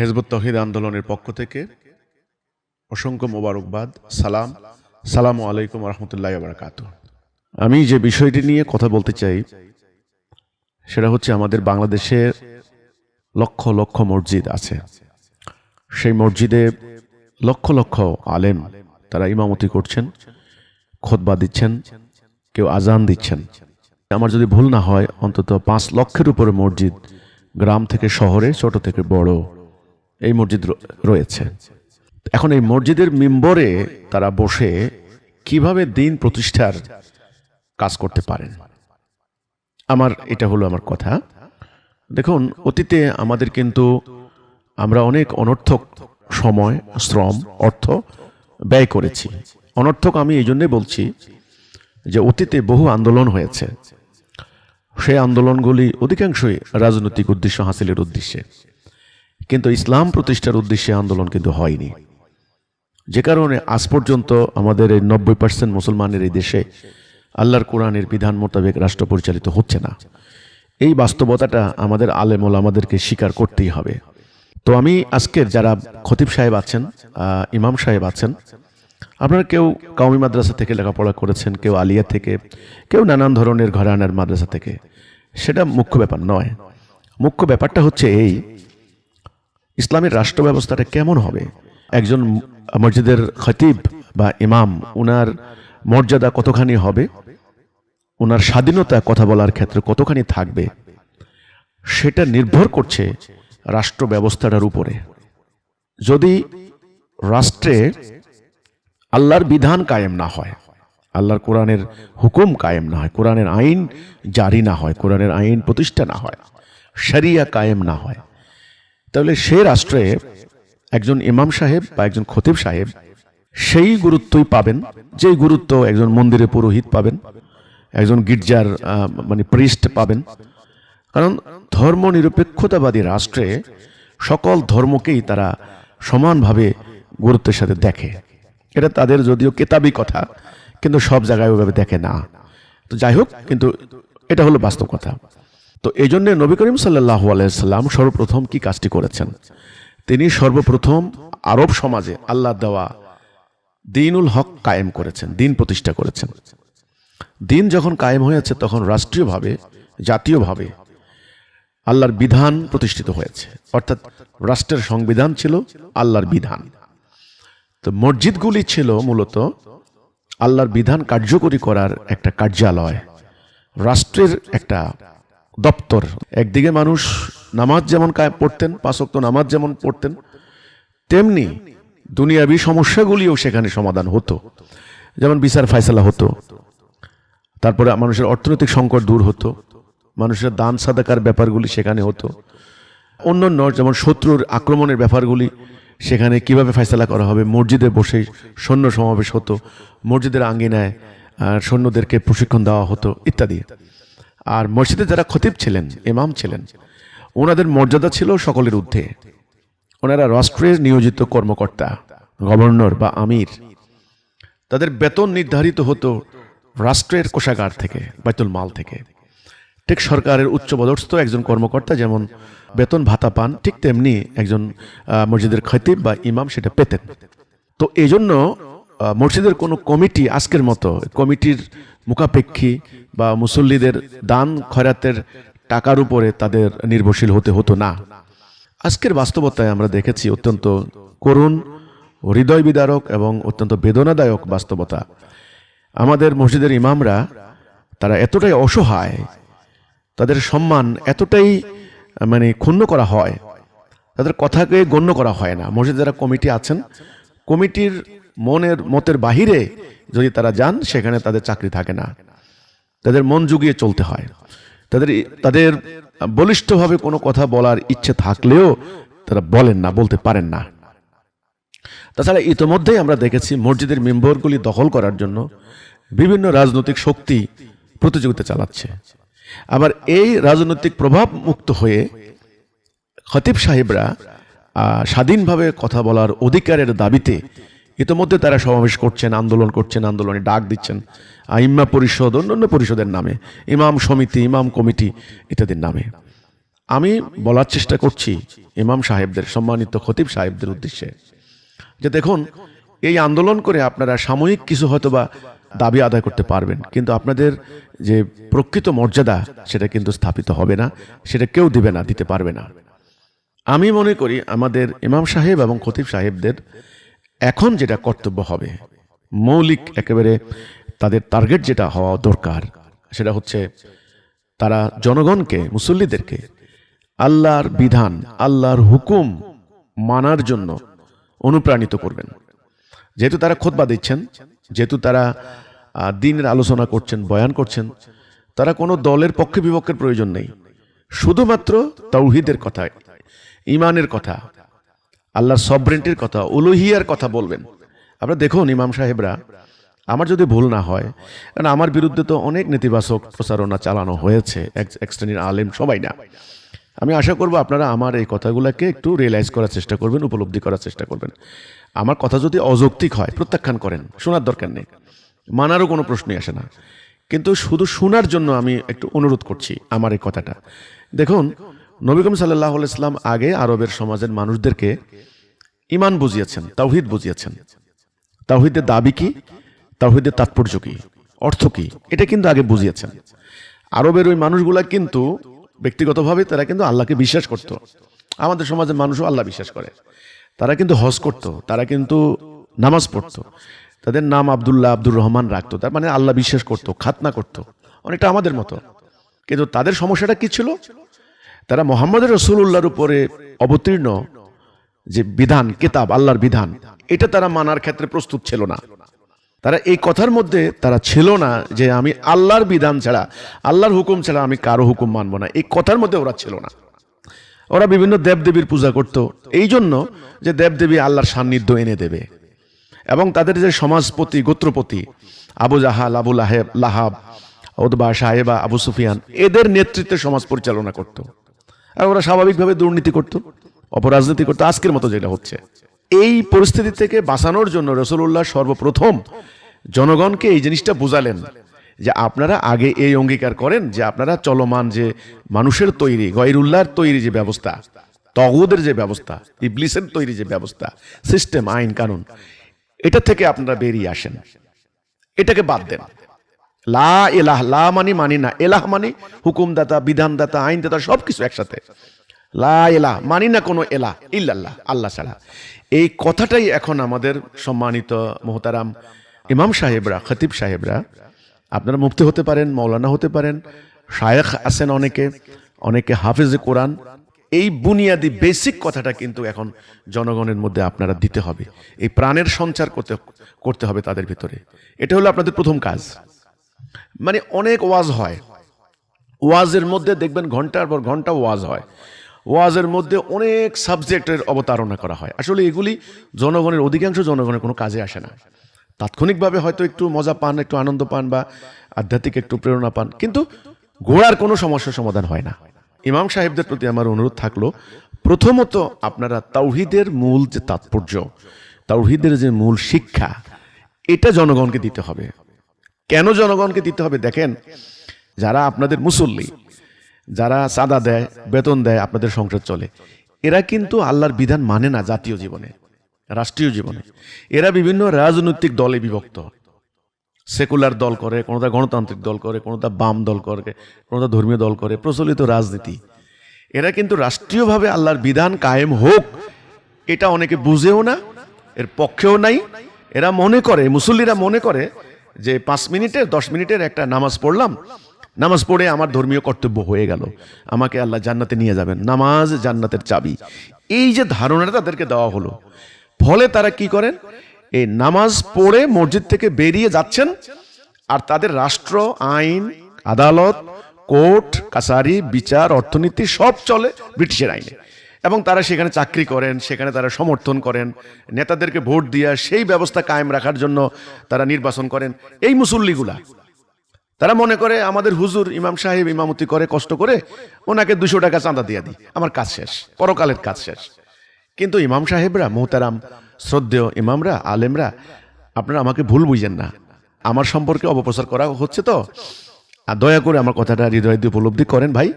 হেজবুত তহিদ আন্দোলনের পক্ষ থেকে অসংখ্য মোবারকবাদ, সালাম। সালাম আলাইকুম রহমতুল্লাহ বারাকাত আমি যে বিষয়টি নিয়ে কথা বলতে চাই, সেটা হচ্ছে আমাদের বাংলাদেশে লক্ষ লক্ষ মসজিদ আছে। সেই মসজিদে লক্ষ লক্ষ আলেম, তারা ইমামতি করছেন, খোদবা দিচ্ছেন, কেউ আজান দিচ্ছেন। আমার যদি ভুল না হয়, অন্তত পাঁচ লক্ষের উপরে মসজিদ গ্রাম থেকে শহরে, ছোট থেকে বড় এই মসজিদ রয়েছে। এখন এই মসজিদের মেম্বরে তারা বসে কীভাবে দিন প্রতিষ্ঠার কাজ করতে পারেন? আমার, এটা হলো আমার কথা। দেখুন, অতীতে আমাদের কিন্তু আমরা অনেক অনর্থক সময়, শ্রম, অর্থ ব্যয় করেছি। অনর্থক আমি এই জন্যে বলছি যে অতীতে বহু আন্দোলন হয়েছে। সেই আন্দোলনগুলি অধিকাংশই রাজনৈতিক উদ্দেশ্য হাসিলের উদ্দেশ্যে। কিন্তু ইসলাম প্রতিষ্ঠার উদ্দেশ্যে আন্দোলন কিন্তু হয়নি। যে কারণে আজ পর্যন্ত আমাদের এই নব্বই পার্সেন্ট মুসলমানের এই দেশে আল্লাহর কোরআনের বিধান মোতাবেক রাষ্ট্র পরিচালিত হচ্ছে না। এই বাস্তবতাটা আমাদের আলেমল আমাদেরকে স্বীকার করতেই হবে। তো আমি আজকের যারা খতিব সাহেব আছেন ইমাম সাহেব আছেন, আপনারা কেউ কাউমি মাদ্রাসা থেকে লেখাপড়া করেছেন, কেউ আলিয়া থেকে, কেউ নানান ধরনের ঘরানার মাদ্রাসা থেকে, সেটা মুখ্য ব্যাপার নয়। মুখ্য ব্যাপারটা হচ্ছে এই ইসলামের রাষ্ট্র ব্যবস্থাটা কেমন হবে? একজন মসজিদের খতিব বা ইমাম, উনার মর্যাদা কতখানি হবে? ওনার স্বাধীনতা কথা বলার ক্ষেত্রে কতখানি থাকবে? সেটা নির্ভর করছে রাষ্ট্র ব্যবস্থাটার উপরে। যদি রাষ্ট্রে আল্লাহর বিধান কায়েম না হয়, আল্লাহর কোরআনের হুকুম কায়েম না হয়, কোরআনের আইন জারি না হয়, কোরআনের আইন প্রতিষ্ঠা না হয়, শরিয়া কায়েম না হয় তাহলে সে রাষ্ট্রে একজন ইমাম সাহেব বা একজন খতিব সাহেব সেই গুরুত্বই পাবেন, যেই গুরুত্ব একজন মন্দিরে পুরোহিত পাবেন, একজন গির্জার মানে প্রিস্ট পাবেন। কারণ ধর্ম নিরপেক্ষতাবাদী রাষ্ট্রে সকল ধর্মকেই তারা সমানভাবে গুরুত্বের সাথে দেখে। এটা তাদের যদিও কেতাবি কথা, কিন্তু সব জায়গায় ওইভাবে দেখে না। তো যাই হোক, কিন্তু এটা হলো বাস্তব কথা। তো এই জন্য নবী করিম সাল্লাহ আলাইসাল্লাম সর্বপ্রথম কি কাজটি করেছেন? তিনি সর্বপ্রথম আরব সমাজে আল্লাহ দেওয়া দিনুল হক কায়েম করেছেন, দিন প্রতিষ্ঠা করেছেন। দিন যখন কায়েম হয়েছে তখন রাষ্ট্রীয়ভাবে, জাতীয়ভাবে আল্লাহর বিধান প্রতিষ্ঠিত হয়েছে। অর্থাৎ রাষ্ট্রের সংবিধান ছিল আল্লাহর বিধান। তো মসজিদগুলি ছিল মূলত আল্লাহর বিধান কার্যকরী করার একটা কার্যালয়, রাষ্ট্রের একটা দপ্তর। একদিকে মানুষ নামাজ যেমন পড়তেন পাঁচক্ত নামাজ যেমন পড়তেন, তেমনি দুনিয়াবি সমস্যাগুলিও সেখানে সমাধান হতো। যেমন বিচার ফায়সালা হতো, তারপরে মানুষের অর্থনৈতিক সংকট দূর হতো, মানুষের দান সাদাকার ব্যাপারগুলি সেখানে হতো। অন্যান্য যেমন শত্রুর আক্রমণের ব্যাপারগুলি সেখানে কীভাবে ফয়সালা করা হবে, মসজিদে বসে সৈন্য সমাবেশ হতো, মসজিদের আঙ্গিনায় সৈন্যদেরকে প্রশিক্ষণ দেওয়া হতো, ইত্যাদি। আর মসজিদে যারা খতিব ছিলেন, ইমাম ছিলেন, ওনাদের মর্যাদা ছিল সকলের ঊর্ধ্বে। ওনারা রাষ্ট্রের নিয়োজিত কর্মকর্তা, গভর্নর বা আমির। তাদের বেতন নির্ধারিত হতো রাষ্ট্রের কোষাগার থেকে, বাইতুল মাল থেকে। ঠিক সরকারের উচ্চপদস্থ একজন কর্মকর্তা যেমন বেতন ভাতা পান, ঠিক তেমনি একজন মসজিদের খতিব বা ইমাম সেটা পেতেন। তো এই জন্য মসজিদের কোনো কমিটি আজকের মতো, কমিটির মুখাপেক্ষী বা মুসল্লিদের দান খয়রাতের টাকার উপরে তাদের নির্ভরশীল হতে হতো না। আজকের বাস্তবতায় আমরা দেখেছি অত্যন্ত করুণ হৃদয় বিদারক এবং অত্যন্ত বেদনাদায়ক বাস্তবতা। আমাদের মসজিদের ইমামরা, তারা এতটাই অসহায়, তাদের সম্মান এতটাই মানে ক্ষুণ্ণ করা হয়, তাদের কথাকে গণ্য করা হয় না। মসজিদ যারা কমিটি আছেন, কমিটির মনের মতের বাহিরে যদি তারা যান, সেখানে তাদের চাকরি থাকে না। তাদের মন জুগিয়ে চলতে হয়। তাদের তাদের বলিষ্ঠভাবে কোনো কথা বলার ইচ্ছে থাকলেও তারা বলেন না, বলতে পারেন না। তাছাড়া ইতোমধ্যেই আমরা দেখেছি, মসজিদের মেম্বরগুলি দখল করার জন্য বিভিন্ন রাজনৈতিক শক্তি প্রতিযোগিতা চালাচ্ছে। আবার এই রাজনৈতিক প্রভাব মুক্ত হয়ে খতিব সাহেবরা স্বাধীনভাবে কথা বলার অধিকারের দাবিতে ইতোমধ্যে তারা সমাবেশ করছেন, আন্দোলন করছেন, আন্দোলনে ডাক দিচ্ছেন। আইম্মা পরিষদ, অন্যান্য পরিষদের নামে, ইমাম সমিতি, ইমাম কমিটি ইত্যাদির নামে। আমি বলার চেষ্টা করছি ইমাম সাহেবদের, সম্মানিত খতিব সাহেবদের উদ্দেশ্যে, যে দেখুন, এই আন্দোলন করে আপনারা সাময়িক কিছু হয়তোবা দাবি আদায় করতে পারবেন, কিন্তু আপনাদের যে প্রকৃত মর্যাদা, সেটা কিন্তু স্থাপিত হবে না, সেটা কেউ দিবে না, দিতে পারবে না। আমি মনে করি আমাদের ইমাম সাহেব এবং খতিব সাহেবদের এখন যেটা কর্তব্য হবে, মৌলিক একেবারে তাদের টার্গেট যেটা হওয়া দরকার, সেটা হচ্ছে তারা জনগণকে, মুসল্লিদেরকে আল্লাহর বিধান, আল্লাহর হুকুম মানার জন্য অনুপ্রাণিত করবেন। যেহেতু তারা খোদবা দিচ্ছেন, যেহেতু তারা দিনের আলোচনা করছেন, বয়ান করছেন, তারা কোনো দলের পক্ষে বিপক্ষের প্রয়োজন নেই। শুধুমাত্র তৌহিদের কথা ইমানের কথা আল্লাহর সবরেন্টির কথা, উলুহিয়ার কথা বলবেন। আপনারা দেখুন ইমাম সাহেবরা, আমার যদি ভুল না হয়, কারণ আমার বিরুদ্ধে তো অনেক নেতিবাচক প্রচারণা চালানো হয়েছে, এক- শ্রেণির আলেম সবাই না। আমি আশা করব আপনারা আমার এই কথাগুলোকে একটু রিয়েলাইজ করার চেষ্টা করবেন, উপলব্ধি করার চেষ্টা করবেন। আমার কথা যদি অযৌক্তিক হয়, প্রত্যাখ্যান করেন, শোনার দরকার নেই। মানারও কোনো প্রশ্নই আসে না। কিন্তু শুধু শোনার জন্য আমি একটু অনুরোধ করছি আমার এই কথাটা। দেখুন নবীকম সাল্লাহ ইসলাম আগে আরবের সমাজের মানুষদেরকে ইমান বুঝিয়েছেন, তাওহিদ বুঝিয়েছেন। তাওহিদের দাবি কি? তাওহিদের তাৎপর্য কি? অর্থ কি? এটা কিন্তু আগে বুঝিয়েছেন। আরবের ওই মানুষগুলা কিন্তু ব্যক্তিগতভাবে তারা কিন্তু আল্লাহকে বিশ্বাস করত। আমাদের সমাজের মানুষও আল্লাহ বিশ্বাস করে। তারা কিন্তু হজ করত, তারা কিন্তু নামাজ পড়তো। তাদের নাম আবদুল্লাহ আব্দুর রহমান রাখতো, তার মানে আল্লাহ বিশ্বাস করত, খাতনা করত। অনেকটা আমাদের মতো। কিন্তু তাদের সমস্যাটা কি ছিল? তারা মোহাম্মদ রসুল্লাহর উপরে অবতীর্ণ যে বিধান, কেতাব, আল্লাহর বিধান, এটা তারা মানার ক্ষেত্রে প্রস্তুত ছিল না। তারা এই কথার মধ্যে তারা ছিল না যে আমি আল্লাহর বিধান ছাড়া, আল্লাহর হুকুম ছাড়া আমি কারও হুকুম মানবো না। এই কথার মধ্যে ওরা ছিল না। ওরা বিভিন্ন দেবদেবীর পূজা করত। এই জন্য যে দেবদেবী আল্লাহর সান্নিধ্য এনে দেবে। এবং তাদের যে সমাজপতি, গোত্রপতি, আবু জাহাল, আবু লাহেব, লাহাব ওদবা সাহেবা, আবু সুফিয়ান, এদের নেতৃত্বে সমাজ পরিচালনা করত। ওরা স্বাভাবিকভাবে দুর্নীতি করত, অপরাজনীতি করতো, আজকের মতো যেটা হচ্ছে। এই পরিস্থিতি থেকে বাঁচানোর জন্য রসুল্লাহ সর্বপ্রথম জনগণকে এই জিনিসটা বুঝালেন যে আপনারা আগে এই অঙ্গীকার করেন যে আপনারা চলমান যে মানুষের তৈরি, গয়রুল্লাহর তৈরি যে ব্যবস্থা, তগুদের যে ব্যবস্থা, ইবলিসের তৈরি যে ব্যবস্থা, সিস্টেম, আইন, কানুন, এটা থেকে আপনারা বেরিয়ে আসেন। এটাকে বাদ দেন। লা এলাহ লা মানি মানি না এলাহ মানি, হুকুমদাতা, বিধানদাতা, আইনদাতা সব কিছু একসাথে। লা এলাহ মানি না কোনো এলাহ ইল্লাল্লাহ, আল্লাহ ছাড়া। এই কথাটাই এখন আমাদের সম্মানিত মোহতারাম ইমাম সাহেবরা, খতিব সাহেবরা, আপনারা মুক্তি হতে পারেন মৌলানা হতে পারেন, শায়েখ আছেন অনেকে অনেকে হাফেজে কোরআন, এই বুনিয়াদি বেসিক কথাটা কিন্তু এখন জনগণের মধ্যে আপনারা দিতে হবে। এই প্রাণের সঞ্চার করতে করতে হবে তাদের ভিতরে। এটা হলো আপনাদের প্রথম কাজ। মানে অনেক ওয়াজ হয়। ওয়াজের মধ্যে দেখবেন ঘণ্টার পর ঘণ্টা ওয়াজ হয়। ওয়াজের মধ্যে অনেক সাবজেক্টের অবতারণা করা হয়। আসলে এগুলি জনগণের, অধিকাংশ জনগণের কোনো কাজে আসে না। তাৎক্ষণিকভাবে হয়তো একটু মজা পান, একটু আনন্দ পান বা আধ্যাত্মিক একটু প্রেরণা পান, কিন্তু গোড়ার কোনো সমস্যার সমাধান হয় না। ইমাম সাহেবদের প্রতি আমার অনুরোধ থাকল, প্রথমত আপনারা তাওহিদের মূল যে তাৎপর্য, তাওহিদের যে মূল শিক্ষা, এটা জনগণকে দিতে হবে। কেন জনগণকে দিতে হবে? দেখেন, যারা আপনাদের মুসল্লি, যারা চাঁদা দেয়, বেতন দেয়, আপনাদের সংসার চলে, এরা কিন্তু আল্লাহর বিধান মানে না জাতীয় জীবনে, রাষ্ট্রীয় জীবনে। এরা বিভিন্ন রাজনৈতিক দলে বিভক্ত। সেকুলার দল করে কোনোটা গণতান্ত্রিক দল করে কোনোটা বাম দল করে কোনোটা ধর্মীয় দল করে, প্রচলিত রাজনীতি। এরা কিন্তু রাষ্ট্রীয়ভাবে আল্লাহর বিধান কায়েম হোক, এটা অনেকে বুঝেও না, এর পক্ষেও নাই। এরা মনে করে, মুসল্লিরা মনে করে যে পাঁচ মিনিটের, দশ মিনিটের একটা নামাজ পড়লাম, নামাজ পড়ে আমার ধর্মীয় কর্তব্য হয়ে গেল। আমাকে আল্লাহ জান্নাতে নিয়ে যাবেন, নামাজ জান্নাতের চাবি। এই যে ধারণাটা তাদেরকে দেওয়া হলো, ফলে তারা কি করেন? এই নামাজ পড়ে মসজিদ থেকে বেরিয়ে যাচ্ছেন, আর তাদের রাষ্ট্র, আইন, আদালত, কোর্ট, কাছারি, বিচার, অর্থনীতি সব চলে ব্রিটিশের আইনে। এবং তারা সেখানে চাকরি করেন, সেখানে তারা সমর্থন করেন, নেতাদেরকে ভোট দিয়া সেই ব্যবস্থা কায়েম রাখার জন্য তারা নির্বাচন করেন। এই মুসল্লিগুলা, তারা মনে করে আমাদের হুজুর ইমাম সাহেব ইমামতি করে, কষ্ট করে ওনাকে দুশো টাকা চাঁদা দিয়ে দিই। আমার কাজ শেষ, পরকালের কাজ শেষ। কিন্তু ইমাম সাহেবরা, মোহতারাম, শ্রদ্ধেয় ইমামরা, আলেমরা, আপনারা আমাকে ভুল বুঝেন না। আমার সম্পর্কে অপপ্রচার করা হচ্ছে তো। আর দয়া করে আমার কথাটা হৃদয় দিয়ে উপলব্ধি করেন ভাই।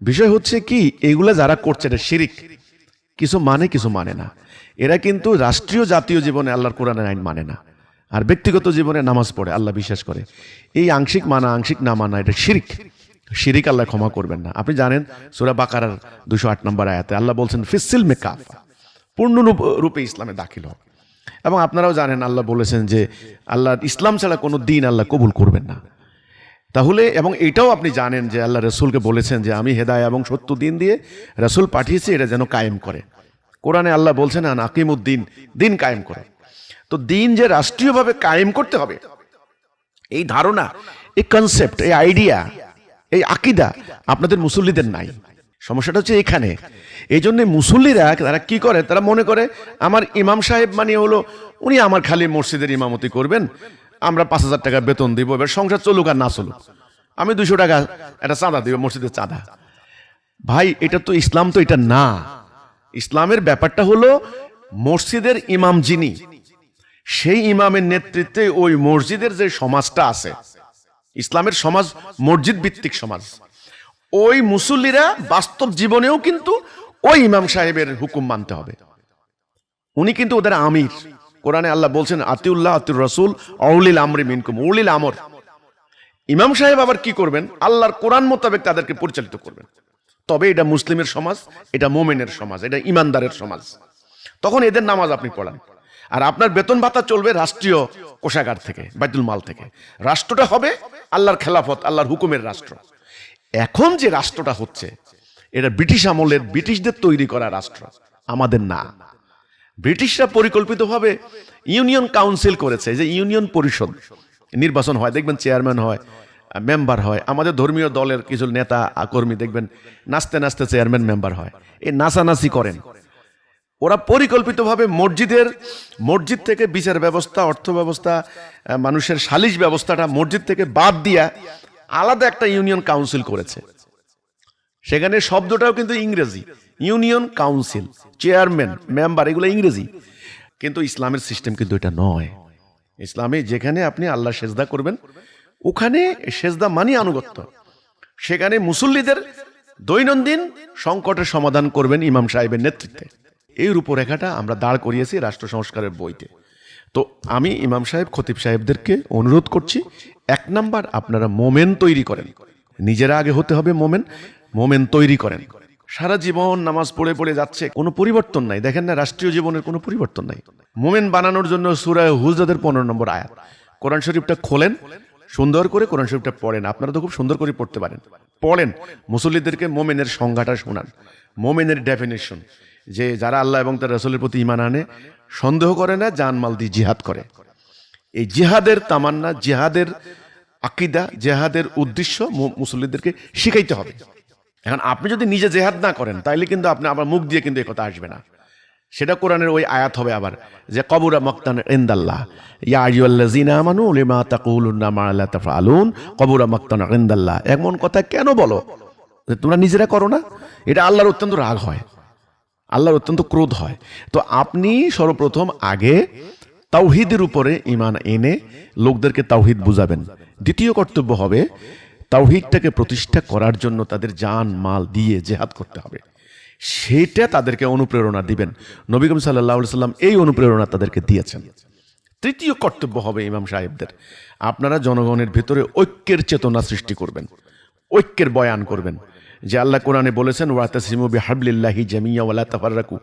বিষয় হচ্ছে কি, এগুলা যারা করছে এটা শিরিক। কিছু মানে কিছু মানে না। এরা কিন্তু রাষ্ট্রীয় জাতীয় জীবনে আল্লাহর কোরআনের আইন মানে না। আর ব্যক্তিগত জীবনে নামাজ পড়ে, আল্লাহ বিশ্বাস করে। এই আংশিক মানা, আংশিক না মানা, এটা শিরিক। শিরিক আল্লাহ ক্ষমা করবেন না। আপনি জানেন, সুরা বাকারার দুশো আট নম্বর আয়াতে আল্লাহ বলছেন ফিসিল মেকাফ পূর্ণ রূপে ইসলামে দাখিল হোক এবং আপনারাও জানেন, আল্লাহ বলেছেন যে, আল্লাহ, ইসলাম ছাড়া কোনো দিন আল্লাহ কবুল করবেন না। তাহলে, এবং এটাও আপনি জানেন যে আল্লাহ রসুলকে বলেছেন যে আমি হেদায় এবং সত্য দিন দিয়ে রসুল পাঠিয়েছি, এটা যেন কায়েম করে। কোরআনে আল্লাহ বলছেন, আন আকিমুদ্দিন, দিন কায়েম করে। তো দিন যে রাষ্ট্রীয়ভাবে কায়েম করতে হবে, এই ধারণা, এই কনসেপ্ট এই আইডিয়া এই আকিদা আপনাদের মুসল্লিদের নাই। সমস্যাটা হচ্ছে এখানে। এই জন্যে মুসল্লিরা তারা কি করে? তারা মনে করে, আমার ইমাম সাহেব মানে হলো, উনি আমার খালি মসজিদের ইমামতি করবেন। আমরা পাঁচ হাজার টাকা বেতন দিব, এবার সংসার চলুক আর না চলুক। আমি দুশো টাকা একটা চাঁদা দিব, মসজিদের চাঁদা। ভাই, এটা তো ইসলাম তো এটা না। ইসলামের ব্যাপারটা হলো মসজিদের ইমাম যিনি, সেই ইমামের নেতৃত্বে ওই মসজিদের যে সমাজটা আছে, ইসলামের সমাজ মসজিদ ভিত্তিক সমাজ, ওই মুসল্লিরা বাস্তব জীবনেও কিন্তু ওই ইমাম সাহেবের হুকুম মানতে হবে। উনি কিন্তু ওদের আমির। কোরআনে আল্লাহ বলছেন, আতিউল্লাহ আতিউর রসুল অউলিল আমরি মিনকুম উলিল আমর। ইমাম সাহেব আবার কি করবেন? আল্লাহর কোরআন মোতাবেক তাদেরকে পরিচালিত করবেন। তবে এটা মুসলিমের সমাজ, এটা মোমেনের সমাজ, এটা ইমানদারের সমাজ। তখন এদের নামাজ আপনি পড়ান। আর আপনার বেতন ভাতা চলবে রাষ্ট্রীয় কোষাগার থেকে, বাইতুল মাল থেকে। রাষ্ট্রটা হবে আল্লাহর খেলাফত, আল্লাহর হুকুমের রাষ্ট্র। এখন যে রাষ্ট্রটা হচ্ছে, এটা ব্রিটিশ আমলের ব্রিটিশদের তৈরি করা রাষ্ট্র। আমাদের না। ব্রিটিশরা পরিকল্পিতভাবে ইউনিয়ন কাউন্সিল করেছে যে ইউনিয়ন পরিষদ নির্বাচন হয়, দেখবেন চেয়ারম্যান হয়, মেম্বার হয়, আমাদের ধর্মীয় দলের কিছু নেতা, কর্মী, দেখবেন নাচতে নাচতে চেয়ারম্যান, মেম্বার হয়, এই নাচানাচি করেন। ওরা পরিকল্পিতভাবে মসজিদের, মসজিদ থেকে বিচার ব্যবস্থা, অর্থ ব্যবস্থা মানুষের সালিশ ব্যবস্থাটা মসজিদ থেকে বাদ দিয়া আলাদা একটা ইউনিয়ন কাউন্সিল করেছে। সেখানে শব্দটাও কিন্তু ইংরেজি। ইউনিয়ন কাউন্সিল, চেয়ারম্যান, মেম্বার, এগুলো ইংরেজি। কিন্তু ইসলামের সিস্টেম কিন্তু এটা নয়। ইসলামে যেখানে আপনি আল্লাহ সেজদা করবেন, ওখানে সেজদা মানি আনুগত্য। সেখানে মুসল্লিদের দৈনন্দিন সংকটের সমাধান করবেন ইমাম সাহেবের নেতৃত্বে। এই রূপরেখাটা আমরা দাঁড় করিয়েছি রাষ্ট্র সংস্কারের বইতে। তো আমি ইমাম সাহেব, খতিব সাহেবদেরকে অনুরোধ করছি, এক নাম্বার আপনারা মোমেন তৈরি করেন। নিজেরা আগে হতে হবে মোমেন মোমেন তৈরি করেন। সারা জীবন নামাজ পড়ে পড়ে যাচ্ছে, কোনো পরিবর্তন নাই। দেখেন না, রাষ্ট্রীয় জীবনের কোনো পরিবর্তন নাই। মোমেন বানানোর জন্য সুরায় হুজরাদের পনেরো নম্বর আয়াত। কোরআন শরীফটা খোলেন, সুন্দর করে কোরআন শরীফটা পড়েন। আপনারা তো খুব সুন্দর করে পড়তে পারেন। পড়েন, মুসল্লিদেরকে মোমেনের সংজ্ঞাটা শোনান। মোমেনের ডেফিনেশন যে যারা আল্লাহ এবং তার রসুলের প্রতি ইমান আনে, সন্দেহ করে না, জানমাল দিয়ে জিহাদ করে। এই জিহাদের তামান্না, জিহাদের আকিদা, জেহাদের উদ্দেশ্য মুসল্লিদেরকে শিখাইতে হবে। এখন আপনি যদি নিজে জেহাদ না করেন তাইলে কিন্তু আপনি আবার মুখ দিয়ে কিন্তু এই কথা আসবে না। সেটা কোরআনের ওই আয়াত হবে আবার যে কবুরা মক্তান ইনদাল্লাহ। ইয়া আইয়ুহাল্লাযিনা আমানু লিমা তাকুলুনা মা লা তাফআলুন। কবুরা মক্তান ইনদাল্লাহ। এমন কথা কেন বলো? যে তোমরা নিজেরা করো না? এটা আল্লাহর অত্যন্ত রাগ হয়। আল্লাহর অত্যন্ত ক্রোধ হয়। তো আপনি সর্বপ্রথম আগে তাওহিদের উপরে ইমান এনে লোকদেরকে তাওহিদ বুঝাবেন। দ্বিতীয় কর্তব্য হবে তাওহিদটাকে প্রতিষ্ঠা করার জন্য তাদের জান, মাল দিয়ে জেহাদ করতে হবে। সেটা তাদেরকে অনুপ্রেরণা দিবেন। নবী করিম সাল্লাহ সাল্লাম এই অনুপ্রেরণা তাদেরকে দিয়েছেন। তৃতীয় কর্তব্য হবে ইমাম সাহেবদের। আপনারা জনগণের ভেতরে ঐক্যের চেতনা সৃষ্টি করবেন। ঐক্যের বয়ান করবেন। যে আল্লাহ কোরআনে বলেছেন, ওয়াতাসিমু বিহাবলিল্লাহি জামিয়া ওয়ালা তাফাররাকু।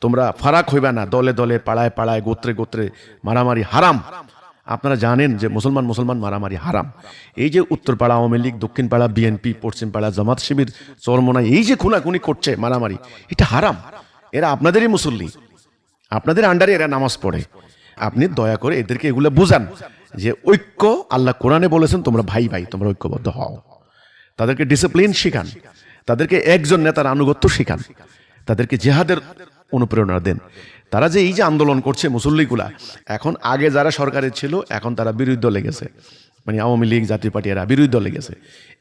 তোমরা ফারাক হইবে না। দলে দলে পাড়ায় পাড়ায়, গোত্রে গোত্রে মারামারি হারাম। আপনারা জানেন যে মুসলমান মুসলমান মারামারি হারাম। এই যে উত্তরপাড়া আওয়ামী লীগ, দক্ষিণ পাড়া বিএনপি, পশ্চিম পাড়া জামাত শিবির চরমোনাই এই যে খুনাখুনি করছে মারামারি, এটা হারাম। এরা আপনাদেরই মুসল্লি। আপনাদের আন্ডারে এরা নামাজ পড়ে। আপনি দয়া করে এদেরকে এগুলো বুঝান যে ঐক্য আল্লাহ কোরআনে বলেছেন, তোমরা ভাই ভাই, তোমরা ঐক্যবদ্ধ হও। তাদেরকে ডিসিপ্লিন শেখান। তাদেরকে একজন নেতার আনুগত্য শেখান। তাদেরকে জেহাদের অনুপ্রেরণা দেন। তারা যে এই যে আন্দোলন করছে মুসল্লিগুলা, এখন আগে যারা সরকারে ছিল, এখন তারা বিরুদ্ধ লেগেছে। মানে আওয়ামী লীগ, জাতীয় পার্টি এরা বিরোধী দলে গেছে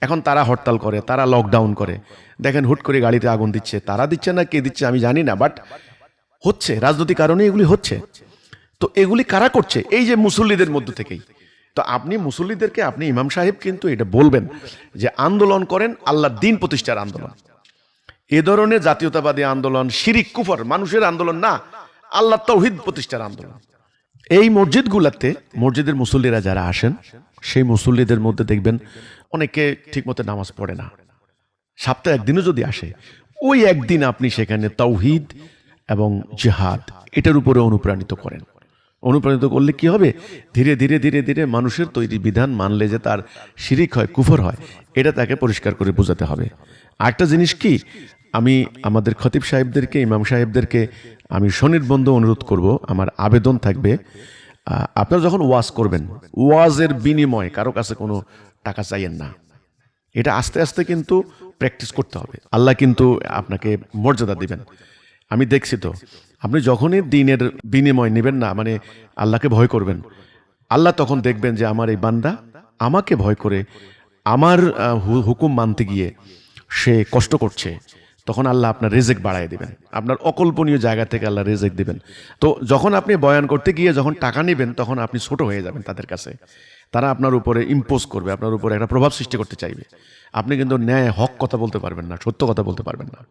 এখন তারা হরতাল করে, তারা লকডাউন করে। দেখেন হুট করে গাড়িতে আগুন দিচ্ছে। তারা দিচ্ছে না, কে দিচ্ছে আমি জানি না বাট হচ্ছে, রাজনৈতিক কারণে এগুলি হচ্ছে। তো এগুলি কারা করছে? এই যে মুসল্লিদের মধ্য থেকেই। তো আপনি মুসল্লিদেরকে, আপনি ইমাম সাহেব কিন্তু এটা বলবেন যে আন্দোলন করেন আল্লাহর দিন প্রতিষ্ঠার আন্দোলন। এ ধরনের জাতীয়তাবাদী আন্দোলন, শিরিক, কুফর, মানুষের আন্দোলন না। আল্লাহ তৌহিদ প্রতিষ্ঠার আন্দোলন। এই মসজিদগুলোতে মসজিদের মুসল্লিরা যারা আসেন, সেই মুসল্লিদের মধ্যে দেখবেন অনেকে ঠিকমতো নামাজ পড়ে না। সপ্তাহে একদিনও যদি আসে, ওই একদিন আপনি সেখানে তৌহিদ এবং জেহাদ, এটার উপরে অনুপ্রাণিত করেন। অনুপ্রাণিত করলে কি হবে? ধীরে ধীরে ধীরে ধীরে মানুষের তৈরি বিধান মানলে যে তার শিরিক হয়, কুফর হয়, এটা তাকে পরিষ্কার করে বোঝাতে হবে। আরেকটা জিনিস কি? আমি আমাদের খতিব সাহেবদেরকে, ইমাম সাহেবদেরকে আমি স্বনির্বন্ধ অনুরোধ করব, আমার আবেদন থাকবে। আপনারা যখন ওয়াজ করবেন, ওয়াজের বিনিময়ে কারও কাছে কোনো টাকা চাইয়েন না। এটা আস্তে আস্তে কিন্তু প্র্যাকটিস করতে হবে। আল্লাহ কিন্তু আপনাকে মর্যাদা দিবেন। আমি দেখছি তো, আপনি যখনই দিনের বিনিময় নেবেন না মানে আল্লাহকে ভয় করবেন, আল্লাহ তখন দেখবেন যে আমার এই বান্দা আমাকে ভয় করে, আমার হুকুম মানতে গিয়ে সে কষ্ট করছে। তখন আল্লাহ আপনার রেজেক বাড়ায় দিবেন। আপনার অকল্পনীয় জায়গা থেকে আল্লাহ রেজেক দিবেন। তো যখন আপনি বয়ান করতে গিয়ে যখন টাকা নেবেন, তখন আপনি ছোট হয়ে যাবেন তাদের কাছে। তারা আপনার উপরে ইম্পোজ করবে, আপনার উপরে একটা প্রভাব সৃষ্টি করতে চাইবে। আপনি কিন্তু ন্যায় হক কথা বলতে পারবেন না, সত্য কথা বলতে পারবেন না।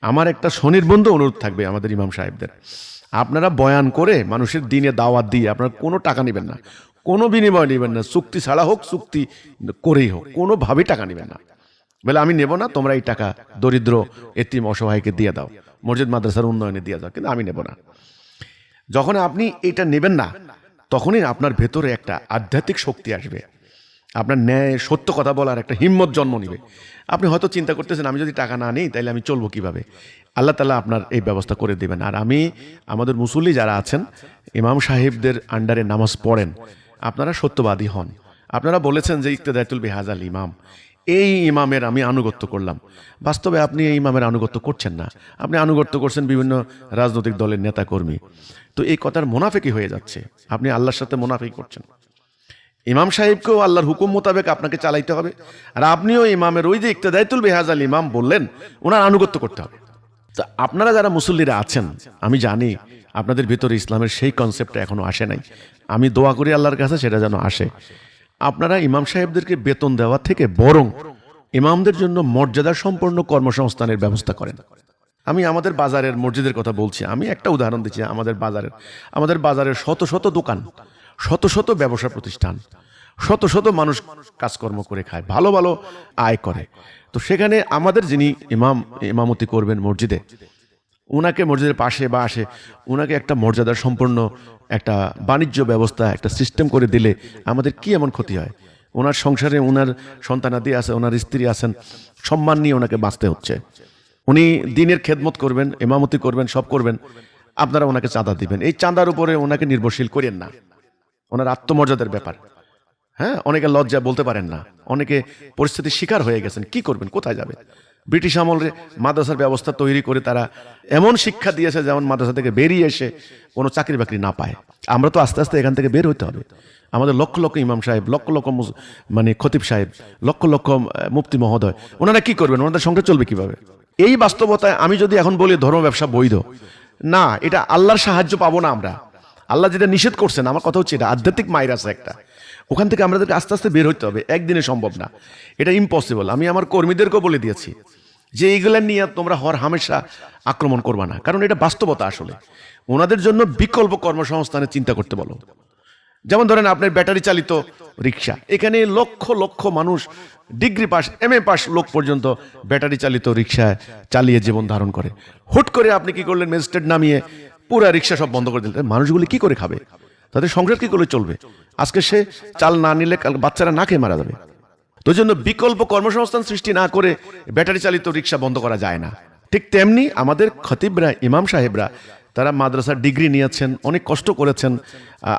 আমার একটা স্বনির্বন্ধ অনুরোধ থাকবে আমাদের ইমাম সাহেবদের। আপনারা বয়ান করে মানুষের দিনে দাওয়াত দিয়ে আপনারা কোনো টাকা নেবেন না। কোনো বিনিময় নেবেন না। চুক্তি ছাড়া হোক, চুক্তি করেই হোক। কোনোভাবেই টাকা নেবেন না। বলে, আমি নেব না, তোমরা এই টাকা দরিদ্র, এতিম, অসহায়কে দিয়ে দাও। মসজিদ, মাদ্রাসার উন্নয়নে দিয়ে দাও, কিন্তু আমি নেব না। যখন আপনি এটা নেবেন না, তখনই আপনার ভেতরে একটা আধ্যাত্মিক শক্তি আসবে। আপনার ন্যায়, সত্য কথা বলার একটা হিম্মত জন্ম নিবে। আপনি হয়তো চিন্তা করতেছেন, আমি যদি টাকা না নিই তাহলে আমি চলবো কীভাবে? আল্লাহ তালা আপনার এই ব্যবস্থা করে দিবেন। আর আমি, আমাদের মুসল্লি যারা আছেন, ইমাম সাহেবদের আন্ডারে নামাজ পড়েন, আপনারা সত্যবাদী হন। আপনারা বলেছেন যে ইকতেদায়তুল বিহাজাল ইমাম। এই ইমামের আমি আনুগত্য করলাম। বাস্তবে আপনি এই ইমামের আনুগত্য করছেন না। আপনি আনুগত্য করছেন বিভিন্ন রাজনৈতিক দলের নেতাকর্মী। তো এই কথার মোনাফেকি হয়ে যাচ্ছে। আপনি আল্লাহর সাথে মোনাফেকি করছেন। ইমাম সাহেবকেও আল্লাহর হুকুম মোতাবেক আপনাকে চালাইতে হবে। আর আপনিও ইমামের ওই যে ইকতেদায়তুল বেহাজাল ইমাম বললেন, ওনার আনুগত্য করতে হবে। তা আপনারা যারা মুসল্লিরা আছেন, আমি জানি আপনাদের ভিতরে ইসলামের সেই কনসেপ্টটা এখনও আসে নাই। আমি দোয়া করি আল্লাহর কাছে, সেটা যেন আসে। আপনারা ইমাম সাহেবদেরকে বেতন দেওয়া থেকে বরং ইমামদের জন্য মর্যাদা সম্পন্ন কর্মসংস্থানের ব্যবস্থা করেন। আমি আমাদের বাজারের মসজিদের কথা বলছি। আমি একটা উদাহরণ দিচ্ছি আমাদের বাজারের। আমাদের বাজারের শত শত দোকান, শত শত ব্যবসা প্রতিষ্ঠান, শত শত মানুষ কাজকর্ম করে খায়, ভালো ভালো আয় করে। তো সেখানে আমাদের যিনি ইমাম, ইমামতি করবেন মসজিদে ওনাকে মসজিদের পাশে বা আসে ওনাকে একটা মর্যাদা সম্পন্ন একটা বাণিজ্য ব্যবস্থা, একটা সিস্টেম করে দিলে আমাদের কি এমন ক্ষতি হয়? ওনার সংসারে ওনার সন্তানাদি আছে ওনার স্ত্রী আছেন, সম্মান নিয়ে ওনাকে বাঁচতে হচ্ছে। উনি দিনের খেদমত করবেন এমামতি করবেন, সব করবেন, আপনারা ওনাকে চাঁদা দিবেন। এই চাঁদার উপরে ওনাকে নির্ভরশীল করেন না। ওনার আত্মমর্যাদার ব্যাপার। হ্যাঁ? অনেকে লজ্জা বলতে পারেন না। অনেকে পরিস্থিতির শিকার হয়ে গেছেন। কি করবেন? কোথায় যাবে ব্রিটিশ আমলে মাদ্রাসার ব্যবস্থা তৈরি করে তারা এমন শিক্ষা দিয়েছে যেমন মাদ্রাসা থেকে বেরিয়ে এসে কোনো চাকরি বাকরি না পায়। আমরা তো আস্তে আস্তে এখান থেকে বের হতে হবে। আমাদের লক্ষ লক্ষ ইমাম সাহেব, লক্ষ লক্ষ মানে খতিব সাহেব, লক্ষ লক্ষ মুফতি মহোদয়, ওনারা কি করবেন? ওনাদের সঙ্গে চলবে কীভাবে? এই বাস্তবতায় আমি যদি এখন বলি ধর্ম ব্যবসা বৈধ, না, এটা আল্লাহর সাহায্য পাবো না আমরা। আল্লাহ যেটা নিষেধ করছেন, আমার কথা হচ্ছে এটা আধ্যাত্মিক মায়ের একটা। ওখান থেকে আমাদেরকে আস্তে আস্তে বের হতে হবে। একদিনে সম্ভব না। এটা ইম্পসিবল আমি আমার কর্মীদেরকেও বলে দিয়েছি যে, এইগুলা নিয়ে তোমরা হর হামেশা আক্রমণ করবা না। কারণ এটা বাস্তবতা আসলে। ওনাদের জন্য বিকল্প কর্মসংস্থানের চিন্তা করতে বলো। যেমন ধরেন আপনার ব্যাটারি চালিত রিক্সা এখানে লক্ষ লক্ষ মানুষ degree pass, M A pass লোক পর্যন্ত ব্যাটারি চালিত রিক্সা চালিয়ে জীবন ধারণ করে। হুট করে আপনি কি করলেন ম্যাজিস্ট্রেট নামিয়ে পুরা রিক্সা সব বন্ধ করে দিলেন। মানুষগুলি কি করে খাবে? তাদের সংসার কি করে চলবে? আজকে সে চাল না নিলে কাল বাচ্চারা না খেয়ে মারা যাবে। তো জন্য বিকল্প কর্মসংস্থান সৃষ্টি না করে ব্যাটারি চালিত রিক্সা বন্ধ করা যায় না। ঠিক তেমনি আমাদের খতিবরা, ইমাম সাহেবরা, তারা মাদ্রাসার ডিগ্রি নিয়েছেন, অনেক কষ্ট করেছেন।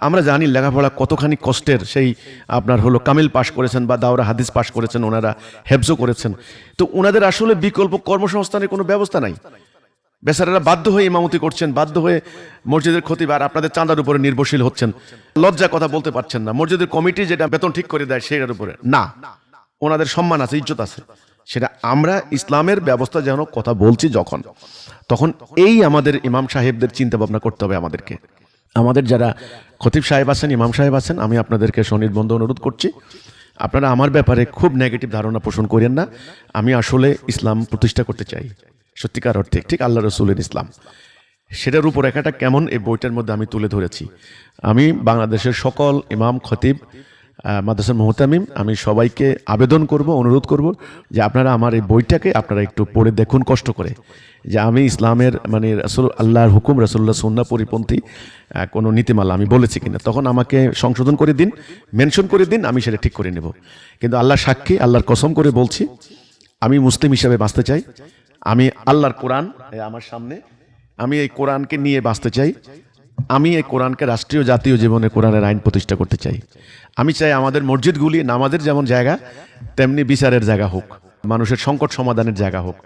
আমরা জানি লেখাপড়া কতখানি কষ্টের। সেই আপনার হলো কামিল পাশ করেছেন বা দাওরা হাদিস পাশ করেছেন, ওনারা হেফজো করেছেন। তো ওনাদের আসলে বিকল্প কর্মসংস্থানের কোনো ব্যবস্থা নাই। বেচারারা বাধ্য হয়ে ইমামতি করছেন, বাধ্য হয়ে মসজিদের ক্ষতি আর আপনাদের চাঁদার উপরে নির্ভরশীল হচ্ছেন। লজ্জা কথা বলতে পারছেন না। মসজিদের কমিটি যেটা বেতন ঠিক করে দেয় সেটার উপরে। না, ওনাদের সম্মান আছে, ইজ্জত আছে। সেটা আমরা ইসলামের ব্যবস্থা যেন কথা বলছি যখন, তখন এই আমাদের ইমাম সাহেবদের চিন্তা ভাবনা করতে হবে আমাদেরকে। আমাদের যারা খতিব সাহেব আছেন, ইমাম সাহেব আছেন, আমি আপনাদেরকে স্বনির্বন্ধ অনুরোধ করছি। আপনারা আমার ব্যাপারে খুব নেগেটিভ ধারণা পোষণ করেন না। আমি আসলে ইসলাম প্রতিষ্ঠা করতে চাই। সত্যিকার অর্থে ঠিক আল্লাহ রসুলের ইসলাম। সেটার রূপরেখাটা কেমন? এই বইটার মধ্যে আমি তুলে ধরেছি। আমি বাংলাদেশের সকল ইমাম, খতিব মাদ্রাসার মোহতামিম, আমি সবাইকে আবেদন করব, অনুরোধ করব যে আপনারা আমার এই বইটাকে আপনারা একটু পড়ে দেখুন, কষ্ট করে। যে আমি ইসলামের মানে রসুল, আল্লাহর হুকুম রসুল্লাহ সুন্না পরিপন্থী কোনো নীতিমালা আমি বলেছি কিনা। তখন আমাকে সংশোধন করে দিন, মেনশন করে দিন, আমি সেটা ঠিক করে নেব। কিন্তু আল্লাহ সাক্ষী, আল্লাহর কসম করে বলছি, আমি মুসলিম হিসাবে বাঁচতে চাই। আমি আল্লাহর কোরআন আমার সামনে, আমি এই কোরআনকে নিয়ে বাঁচতে চাই। আমি এই কোরআনকে রাষ্ট্রীয় জাতীয় জীবনে কোরআনের আইন প্রতিষ্ঠা করতে চাই। আমি চাই আমাদের মসজিদগুলি নামাজের যেমন জায়গা, তেমনি বিচারের জায়গা হোক, মানুষের সংকট সমাধানের জায়গা হোক।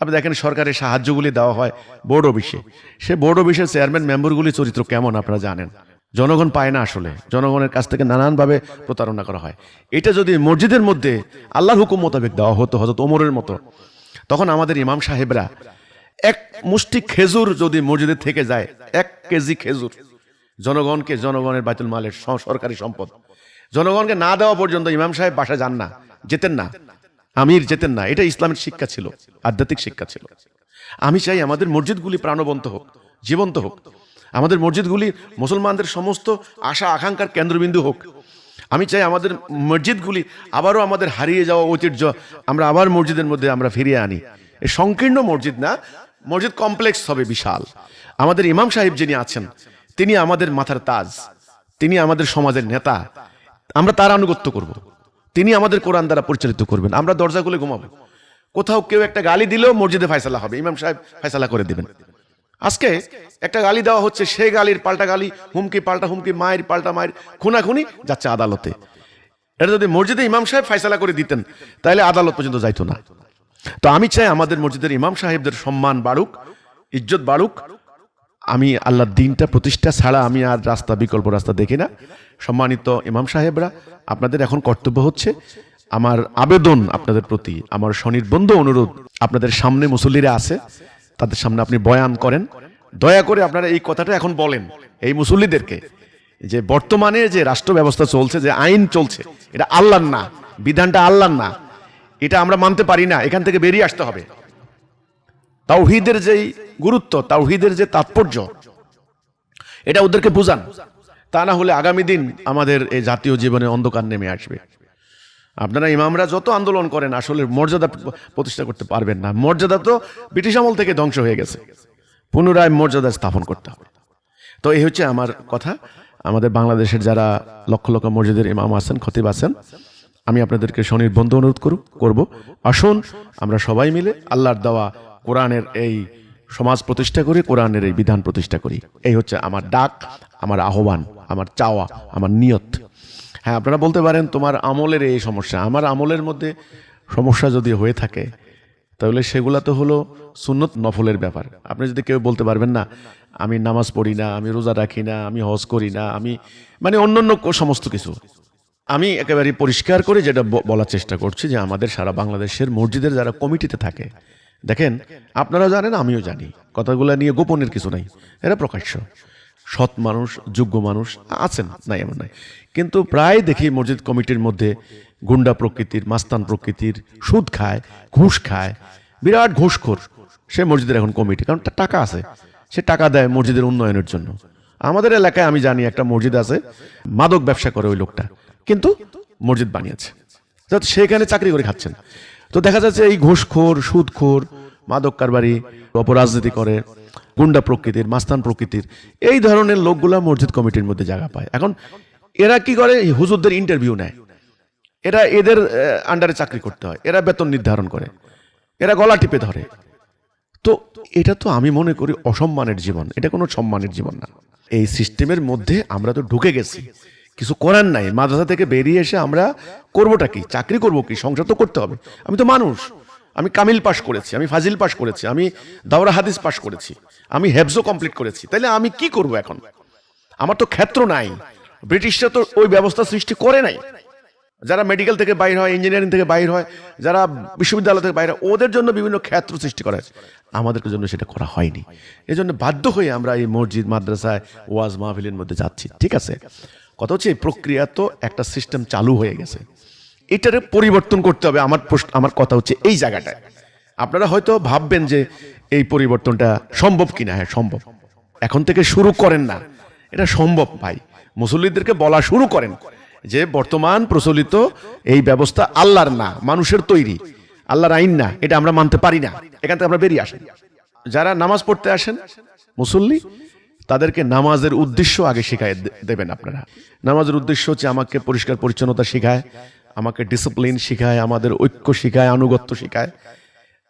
আপনি দেখেন সরকারের সাহায্যগুলি দেওয়া হয় বোর্ড অফিসে। সে বোর্ড অফিসের চেয়ারম্যান মেম্বারগুলি চরিত্র কেমন আপনারা জানেন? জনগণ পায় না আসলে। জনগণের কাছ থেকে নানানভাবে প্রতারণা করা হয়। এটা যদি মসজিদের মধ্যে আল্লাহর হুকুম মোতাবেক দেওয়া হতো হয়তো ওমরের মতো তখন আমাদের ইমাম সাহেবরা এক মুষ্টি খেজুর যদি মসজিদে থেকে যায়, এক কেজি খেজুর, জনগণকে জনগণের বাইতুল মালের সরকারি সম্পদ। জনগণকে না দেওয়া পর্যন্ত ইমাম সাহেব বাসা যান না, যেতেন না। আমির যেতেন না, এটা ইসলামের শিক্ষা ছিল, আধ্যাত্মিক শিক্ষা ছিল। আমি চাই আমাদের মসজিদগুলি প্রাণবন্ত হোক, জীবন্ত হোক। আমাদের মসজিদগুলি মুসলমানদের সমস্ত আশা আকাঙ্ক্ষার কেন্দ্রবিন্দু হোক। আমি চাই আমাদের মসজিদগুলি আবারও আমাদের হারিয়ে যাওয়া ঐতিহ্য আমরা আবার মসজিদের মধ্যে আমরা ফিরিয়ে আনি। এই সংকীর্ণ মসজিদ না, মসজিদ কমপ্লেক্স হবে বিশাল। আমাদের ইমাম সাহেব যিনি আছেন, তিনি আমাদের মাথার তাজ, তিনি আমাদের সমাজের নেতা। আমরা তার আনুগত্য করব। তিনি আমাদের কোরআন দ্বারা পরিচালিত করবেন। আমরা দরজা খুলে ঘুমাবো। কোথাও কেউ একটা গালি দিলেও মসজিদে ফয়সালা হবে। ইমাম সাহেব ফয়সালা করে দিবেন। আজকে একটা গালি দেওয়া হচ্ছে সে গালির পাল্টা গালি, হুমকি পাল্টা হুমকি, মায়ের পাল্টা মায়ের খুনাখুনি যাচ্ছে আদালতে। এটা যদি মসজিদে ইমাম সাহেব ফাইসলা করে দিতেন, তাহলে আদালত পর্যন্ত যাইতো না। তো আমি চাই আমাদের মসজিদের ইমাম সাহেবদের সম্মান বাড়ুক, ইজ্জত বাড়ুক। আমি আল্লাহর দিনটা, প্রতিষ্ঠা ছাড়া আমি আর রাস্তা, বিকল্প রাস্তা দেখি না। সম্মানিত ইমাম সাহেবরা, আপনাদের এখন কর্তব্য হচ্ছে আমার আবেদন আপনাদের প্রতি, আমার স্বনির্বন্ধ অনুরোধ আপনাদের সামনে মুসল্লিরা আছে। তাদের সামনে আপনি বয়ান করেন। দয়া করে আপনারা এই কথাটা এখন বলেন এই মুসল্লিদেরকে। যে বর্তমানে যে রাষ্ট্র ব্যবস্থা চলছে, যে আইন চলছে, এটা আল্লাহর না, বিধানটা আল্লাহর না, এটা আমরা মানতে পারি না, এখান থেকে বেরিয়ে আসতে হবে। তাওহিদের যেই গুরুত্ব, তাওহিদের যে তাৎপর্য, এটা ওদেরকে বুঝান। তা না হলে আগামী দিন আমাদের এই জাতীয় জীবনে অন্ধকার নেমে আসবে। আপনারা ইমামরা যত আন্দোলন করেন আসলে মর্যাদা প্রতিষ্ঠা করতে পারবেন না। মর্যাদা তো ব্রিটিশ আমল থেকে ধ্বংস হয়ে গেছে। পুনরায় মর্যাদা স্থাপন করতে হবে। তো এই হচ্ছে আমার কথা। আমাদের বাংলাদেশের যারা লক্ষ লক্ষ মসজিদের ইমাম আছেন, খতিব আছেন, আমি আপনাদেরকে স্বনির্বন্ধ অনুরোধ করু, করব। আসুন, আমরা সবাই মিলে আল্লাহর দেওয়া কোরআনের এই সমাজ প্রতিষ্ঠা করি, কোরআনের এই বিধান প্রতিষ্ঠা করি। এই হচ্ছে আমার ডাক, আমার আহ্বান, আমার চাওয়া, আমার নিয়ত। হ্যাঁ আপনারা বলতে পারেন তোমার আমলের এই সমস্যা। আমার আমলের মধ্যে সমস্যা যদি হয়ে থাকে, তাহলে সেগুলা তো হলো সুন্নত নফলের ব্যাপার। আপনি যদি কেউ বলতে পারবেন না, আমি নামাজ পড়ি না, আমি রোজা রাখি না, আমি হজ করি না, আমি মানে অন্যান্য কো- সমস্ত কিছু। আমি একেবারে পরিষ্কার করে যেটা বলার চেষ্টা করছি যে আমাদের সারা বাংলাদেশের মসজিদের যারা কমিটিতে থাকে, দেখেন, আপনারা জানেন, আমিও জানি। কথাগুলো নিয়ে গোপনের কিছু নাই, এরা প্রকাশ্য। সৎ মানুষ, যোগ্য মানুষ আছেন, নাই এমন নাই। কিন্তু প্রায় দেখি মসজিদ কমিটির মধ্যে গুন্ডা প্রকৃতির, মাস্তান প্রকৃতির, সুদ খায়, ঘুষ খায়, বিরাট ঘুষখোর। সে মসজিদের এখন কমিটি, কারণ টাকা আছে। সে টাকা দেয় মসজিদের উন্নয়নের জন্য। আমাদের এলাকায় আমি জানি একটা মসজিদ আছে, মাদক ব্যবসা করে ওই লোকটা। কিন্তু মসজিদ বানিয়েছে। সেখানে চাকরি করে খাচ্ছেন। তো দেখা যাচ্ছে এই ঘুষখোর, সুদখোর মাদক কারবারি অপরাজনীতি করে, গুন্ডা প্রকৃতির, মাস্তান প্রকৃতির, এই ধরনের লোকগুলা মসজিদ কমিটির মধ্যে জায়গা পায়। এখন এরা কি করে? হুজুরদের ইন্টারভিউ নেয়। এরা এদের আন্ডারে চাকরি করতে হয়। এরা বেতন নির্ধারণ করে। এরা গলা টিপে ধরে। তো এটা তো আমি মনে করি অসম্মানের জীবন। এটা কোনো সম্মানের জীবন না। এই সিস্টেমের মধ্যে আমরা তো ঢুকে গেছি। কিছু করার নাই। মাদ্রাসা থেকে বেরিয়ে এসে আমরা করবোটা কি? চাকরি করব কি? সংসার তো করতে হবে। আমি তো মানুষ। আমি কামিল পাশ করেছি আমি ফাজিল পাশ করেছি আমি দাওরা হাদিস পাশ করেছি আমি হেফজো কমপ্লিট করেছি। তাহলে আমি কি করব এখন? আমার তো ক্ষেত্র নাই। ব্রিটিশরা তো ওই ব্যবস্থা সৃষ্টি করে নাই। যারা মেডিকেল থেকে বাইর হয় ইঞ্জিনিয়ারিং থেকে বাইর হয় যারা বিশ্ববিদ্যালয় থেকে বাইরে হয়, ওদের জন্য বিভিন্ন ক্ষেত্র সৃষ্টি করা হয়েছে। আমাদের জন্য সেটা করা হয়নি। এই জন্য বাধ্য হয়ে আমরা এই মসজিদ মাদ্রাসায় ওয়াজ মাহফিলের মধ্যে যাচ্ছি। ঠিক আছে? কথা হচ্ছে এই প্রক্রিয়া তো একটা সিস্টেম চালু হয়ে গেছে। এটারে পরিবর্তন করতে হবে। আমার প্রশ্ন, আমার কথা হচ্ছে এই জায়গাটায়। আপনারা হয়তো ভাববেন যে এই পরিবর্তনটা সম্ভব কিনা? হ্যাঁ সম্ভব। এখন থেকে শুরু করেন না। এটা সম্ভব ভাই। মুসল্লিদেরকে বলা শুরু করেন যে বর্তমান প্রচলিত এই ব্যবস্থা আল্লাহর না, মানুষের তৈরি। আল্লাহর আইন না, এটা আমরা মানতে পারি না। এখান থেকে আমরা বেরিয়ে আসেন যারা নামাজ পড়তে আসেন, মুসল্লি, তাদেরকে নামাজের উদ্দেশ্য আগে শেখায় দেবেন আপনারা। নামাজের উদ্দেশ্য হচ্ছে আমাকে পরিষ্কার পরিচ্ছন্নতা শেখায়। আমাকে ডিসিপ্লিন শেখায়, আমাদের ঐক্য শেখায়, আনুগত্য শেখায়,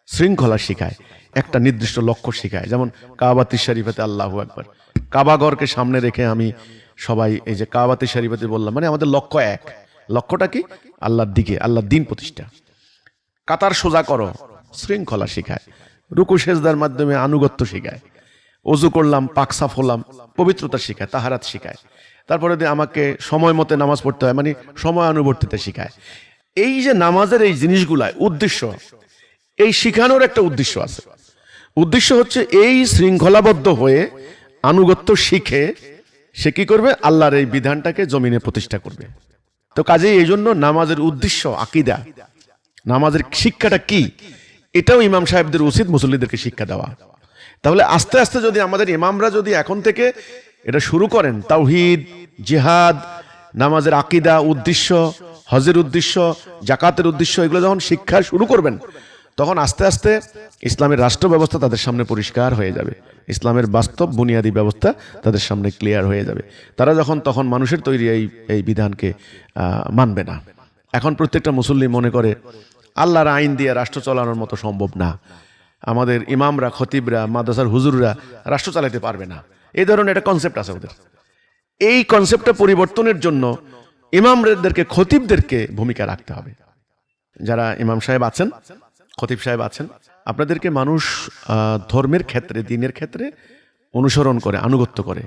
শৃঙ্খলা শেখায়, একটা নির্দিষ্ট লক্ষ্য শেখায়। যেমন কাবাতি শরীফাতে আল্লাহ একবার কাবাগরকে সামনে রেখে আমি সবাই এই যে কাবাতি শরীফাতে বললাম মানে আমাদের লক্ষ্য এক। লক্ষ্যটা কি? আল্লাহর দিকে, আল্লাহর দিন প্রতিষ্ঠা। কাতার সোজা করো, শৃঙ্খলা শেখায়। রুকু সেজদার মাধ্যমে আনুগত্য শেখায়। অজু করলাম পাকসাফ হলাম, পবিত্রতা শেখায়, তাহারাত শেখায়। তারপরে আমাকে সময় মতে নামাজ পড়তে হয় মানে সময় অনুবর্তিতা শেখায়। এই যে নামাজের এই জিনিসগুলা উদ্দেশ্য, এই শিখানোর একটা উদ্দেশ্য আছে। উদ্দেশ্য হচ্ছে এই শৃঙ্খলাবদ্ধ হয়ে আনুগত্য শিখে সে কি করবে? আল্লাহর এই বিধানটাকে জমিনে প্রতিষ্ঠা করবে। তো কাজেই এই জন্য নামাজের উদ্দেশ্য, আকিদা। নামাজের শিক্ষাটা কি? এটাও ইমাম সাহেবদের উচিত মুসল্লিদেরকে শিক্ষা দেওয়া। তাহলে আস্তে আস্তে যদি আমাদের ইমামরা যদি এখন থেকে এটা শুরু করেন, তাওহিদ, জিহাদ, নামাজের আকিদা, উদ্দেশ্য, হজের উদ্দেশ্য জাকাতের উদ্দেশ্য, এগুলো যখন শিক্ষা শুরু করবেন, তখন আস্তে আস্তে ইসলামের রাষ্ট্র ব্যবস্থা তাদের সামনে পরিষ্কার হয়ে যাবে। ইসলামের বাস্তব বুনিয়াদী ব্যবস্থা তাদের সামনে ক্লিয়ার হয়ে যাবে। তারা যখন, তখন মানুষের তৈরি এই এই বিধানকে মানবে না। এখন প্রত্যেকটা মুসল্লি মনে করে, আল্লাহর আইন দিয়ে রাষ্ট্র চালানোর মতো সম্ভব না। আমাদের ইমামরা, খতিবরা, মাদ্রাসার হুজুররা রাষ্ট্র চালাতে পারবে না। এই ধরনের একটা কনসেপ্ট আছে ওদের এই কনসেপ্টটা পরিবর্তনের জন্য ইমামদেরকে, খতিবদেরকে ভূমিকা রাখতে হবে। যারা ইমাম সাহেব আছেন, খতিব সাহেব আছেন, আপনাদেরকে মানুষ ধর্মের ক্ষেত্রে, দিনের ক্ষেত্রে অনুসরণ করে, আনুগত্য করে।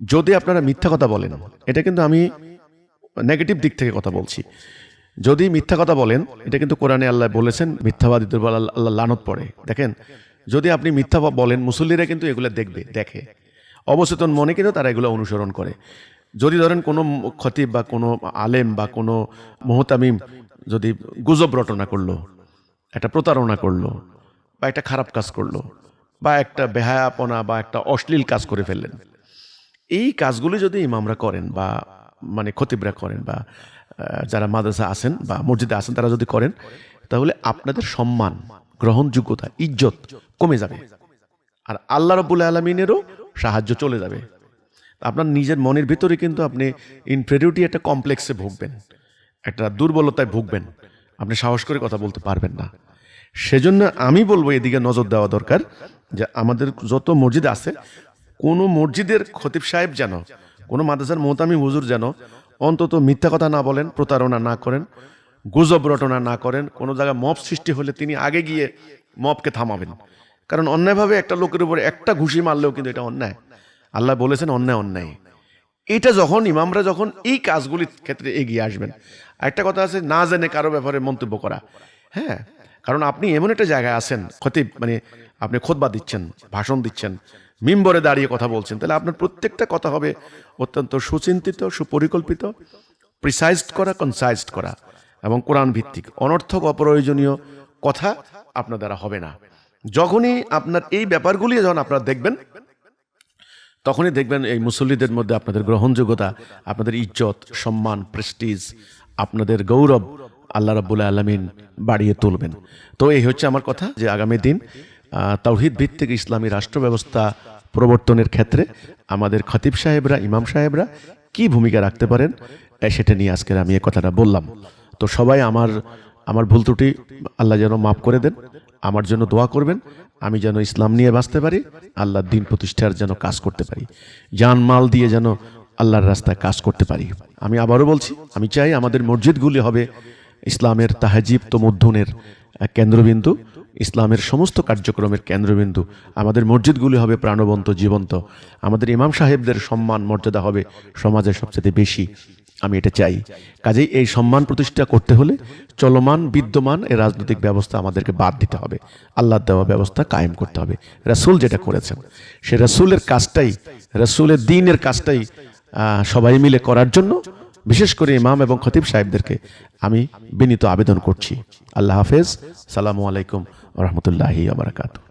যদি আপনারা মিথ্যা কথা বলেন, এটা কিন্তু আমি নেগেটিভ দিক থেকে কথা বলছি। যদি মিথ্যা কথা বলেন, এটা কিন্তু কোরআনে আল্লাহ বলেছেন, মিথ্যাবাদীদের আল্লাহ লানত পড়ে। দেখেন, যদি আপনি মিথ্যা বলেন, মুসল্লিরা কিন্তু এগুলো দেখবে, দেখে। অবচেতন মনে কিন্তু তারা এগুলো অনুসরণ করে। যদি ধরেন কোনো খতিব বা কোনো আলেম বা কোনো মোহতামিম যদি গুজব রটনা করল, একটা প্রতারণা করল বা একটা খারাপ কাজ করল বা একটা বেহায়াপনা বা একটা অশ্লীল কাজ করে ফেললেন, এই কাজগুলি যদি ইমামরা করেন বা মানে খতিবরা করেন বা যারা মাদ্রাসা আছেন বা মসজিদে আছেন তারা যদি করেন, তাহলে আপনাদের সম্মান, গ্রহণযোগ্যতা, ইজ্জত কমে যাবে। আর আল্লাহ রবুল্লা আলমিনেরও সাহায্য চলে যাবে। আপনার নিজের মনের ভিতরে কিন্তু আপনি ইনফেরিউরিটি একটা কমপ্লেক্সে ভুগবেন। একটা দুর্বলতায় ভুগবেন। আপনি সাহস করে কথা বলতে পারবেন না। সেজন্য আমি বলব এদিকে নজর দেওয়া দরকার যে আমাদের যত মসজিদ আছে, কোনো মসজিদের খতিব সাহেব যেন, কোনো মাদ্রাসার মোহতামি হুজুর যেন অন্তত মিথ্যা কথা না বলেন, প্রতারণা না করেন, গুজব রটনা না করেন, কোনো জায়গায় মপ সৃষ্টি হলে তিনি আগে গিয়ে মপকে থামাবেন। কারণ অন্যায়ভাবে একটা লোকের উপরে একটা ঘুষি মারলেও কিন্তু এটা অন্যায়। আল্লাহ বলেছেন, অন্যায় অন্যায়। এটা যখন ইমামরা যখন এই কাজগুলির ক্ষেত্রে এগিয়ে আসবেন একটা কথা আছে, না জেনে কারও ব্যাপারে মন্তব্য করা। হ্যাঁ কারণ আপনি এমন একটা জায়গায় আছেন, খতিব মানে আপনি খোদবা দিচ্ছেন, ভাষণ দিচ্ছেন, মিম্বরে দাঁড়িয়ে কথা বলছেন, তাহলে আপনার প্রত্যেকটা কথা হবে অত্যন্ত সুচিন্তিত, সুপরিকল্পিত প্রিসাইজড করা কনসাইজড করা এবং কোরআন ভিত্তিক অনর্থক, অপ্রয়োজনীয় কথা আপনার দ্বারা হবে না। যখনই আপনার এই ব্যাপারগুলি যখন আপনারা দেখবেন তখনই দেখবেন এই মুসল্লিদের মধ্যে আপনাদের গ্রহণযোগ্যতা আপনাদের ইজ্জত সম্মান প্রেস্টিজ আপনাদের গৌরব আল্লাহ রাব্বুল আলমিন বাড়িয়ে তুলবেন। তো এই হচ্ছে আমার কথা যে আগামী দিন আহ, তাওহিদ ভিত্তিক ইসলামী রাষ্ট্র ব্যবস্থা প্রবর্তনের ক্ষেত্রে আমাদের খতিব সাহেবরা ইমাম সাহেবরা কি ভূমিকা রাখতে পারেন সেটা নিয়ে আজকের আমি এ কথাটা বললাম। তো সবাই আমার আমার ভুল ত্রুটি আল্লাহ যেন মাফ করে দেন। আমার জন্য দোয়া করবেন। আমি যেন ইসলাম নিয়ে বাঁচতে পারি, আল্লাহর দিন প্রতিষ্ঠার যেন কাজ করতে পারি। জান মাল দিয়ে যেন আল্লাহর রাস্তায় কাজ করতে পারি। আমি আবারও বলছি, আমি চাই আমাদের মসজিদগুলি হবে ইসলামের তাহাজিব তমুদ্দুনের কেন্দ্রবিন্দু, ইসলামের সমস্ত কার্যক্রমের কেন্দ্রবিন্দু। আমাদের মসজিদগুলি হবে প্রাণবন্ত, জীবন্ত। আমাদের ইমাম সাহেবদের সম্মান, মর্যাদা হবে সমাজের সবচেয়ে বেশি। আমি এটা চাই। কাজেই এই সম্মান প্রতিষ্ঠা করতে হলে চলমান, বিদ্যমান এই রাজনৈতিক ব্যবস্থা আমাদেরকে বাদ দিতে হবে। আল্লাহ দেওয়া ব্যবস্থা কায়েম করতে হবে। রাসূল যেটা করেছেন, সে রাসূলের কাজটাই, রাসূলের দিনের কাজটাই সবাই মিলে করার জন্য বিশেষ করে ইমাম এবং খতিব সাহেবদেরকে আমি বিনীত আবেদন করছি। আল্লাহ হাফেজ। সালামু আলাইকুম রহমতুল্লাহি আবরাকাতু